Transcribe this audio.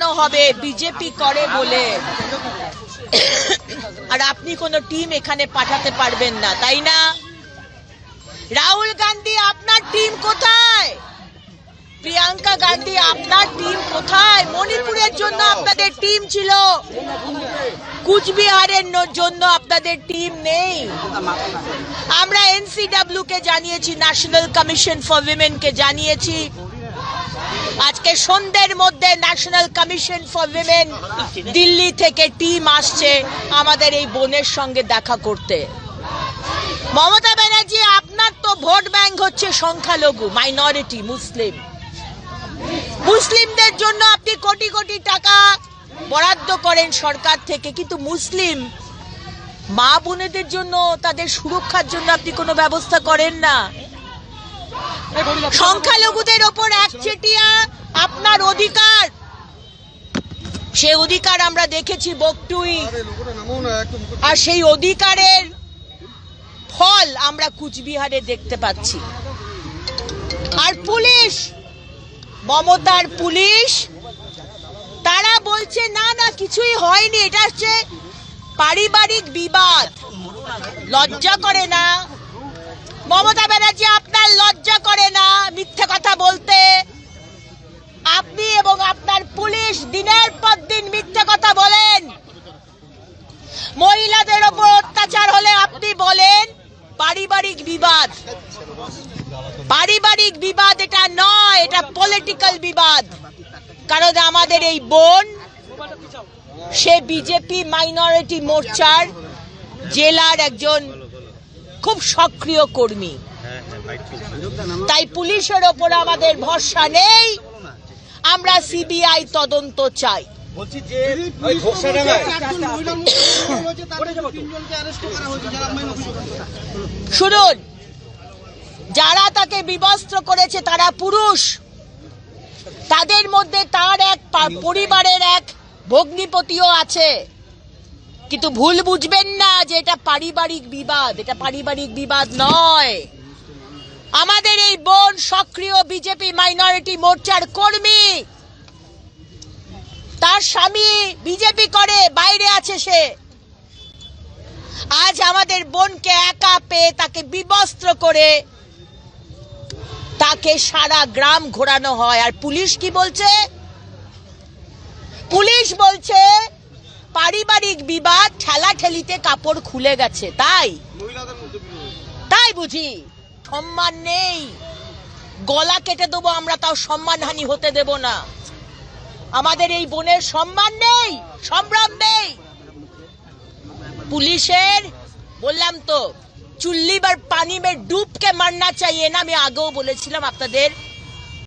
পাঠানো হবে? বিজেপি করে বলে। আর আপনি কোনো টিম এখানে পাঠাতে পারবেন না, তাই না? রাহুল গান্ধী, আপনার টিম কোথায়? প্রিয়াঙ্কা গান্ধী, আপনার টিম কোথায়? মণিপুরের জন্য আপনাদের টিম ছিল। কুচবিহারের জন্য আপনাদের টিম নেই। আমরা এনসিডব্লিউ কে জানিয়েছি, ন্যাশনাল কমিশন ফর উইমেন কে জানিয়েছি। আজকে সন্ধ্যের মধ্যে National Commission for Women Delhi থেকে টিম আসছে আমাদের এই বোনের সঙ্গে দেখা করতে। মমতা ব্যানার্জি, আপনার তো ভোট ব্যাংক হচ্ছে সংখ্যালঘু মাইনরিটি মুসলিম। মুসলিমদের জন্য আপনি কোটি কোটি টাকা বরাদ্দ করেন সরকার থেকে, কিন্তু মুসলিম মা বোনেদের জন্য, তাদের সুরক্ষার জন্য আপনি কোনো ব্যবস্থা করেন না। সংখ্যালঘুদের ওপর একচেটিয়া আপনার অধিকার। সে অধিকার আমরা দেখেছি বকটুই। আর সেই অধিকারের ফল আমরা কুচবিহারে দেখতে পাচ্ছি। আর পুলিশ, মমতার পুলিশ, তারা বলছে, না না, কিছুই হয়নি, এটা হচ্ছে পারিবারিক বিবাদ। লজ্জা করে না। মমতা ব্যানার্জি, আপনার লজ্জা করে না মিথ্যে কথা বলতে আপনি এবং আপনার পুলিশ দিনের পর দিন মিথ্যে কথা বলেন। মহিলাদের ওপর অত্যাচার হলে আপনি বলেন, পারিবারিক বিবাদ। পারিবারিক বিবাদ এটা নয়, এটা পলিটিক্যাল বিবাদ। কারণ আমাদের এই বোন, সে বিজেপি মাইনরিটি মোর্চার জেলার একজন খুব সক্রিয় কর্মী। তাই পুলিশের ওপর আমাদের ভরসা নেই। আমরা সিবিআই তদন্ত চাই। বলছি যে শুনুন যারা তাকে বিবস্ত্র করেছে তারা পুরুষ। তাদের মধ্যে তার এক পরিবারের এক ভগ্নিপতিও আছে। কিন্তু ভুল বুঝবেন না যে এটা পারিবারিক বিবাদ এটা পারিবারিক বিবাদ নয়। এই বোন সক্রিয় বিজেপি মাইনরিটি মোর্চার কর্মী। তার স্বামী বিজেপি করে বাইরে আছে সে। আজ আমাদের বোনকে একা পেয়ে তাকে বিবস্ত্র করে তাকে সারা গ্রাম ঘোরানো হয়। আর পুলিশ কি বলছে? পুলিশ বলছে পারিবারিক বিবাদ ঠেলা ঠেলিতে কাপড় খুলে গেছে তাই? তাই বুঝি? সম্মান নেই। গলা কেটে দেবো, আমরা তাও সম্মানহানি হতে দেব না। আমাদের এই বোনের সম্মান নেই, সম্ভ্রম নেই। পুলিশের, বললাম তো চুল্লি বার পানি মে ডুবকে মারনা চাইয়ে না আমি আগেও বলেছিলাম আপনাদের।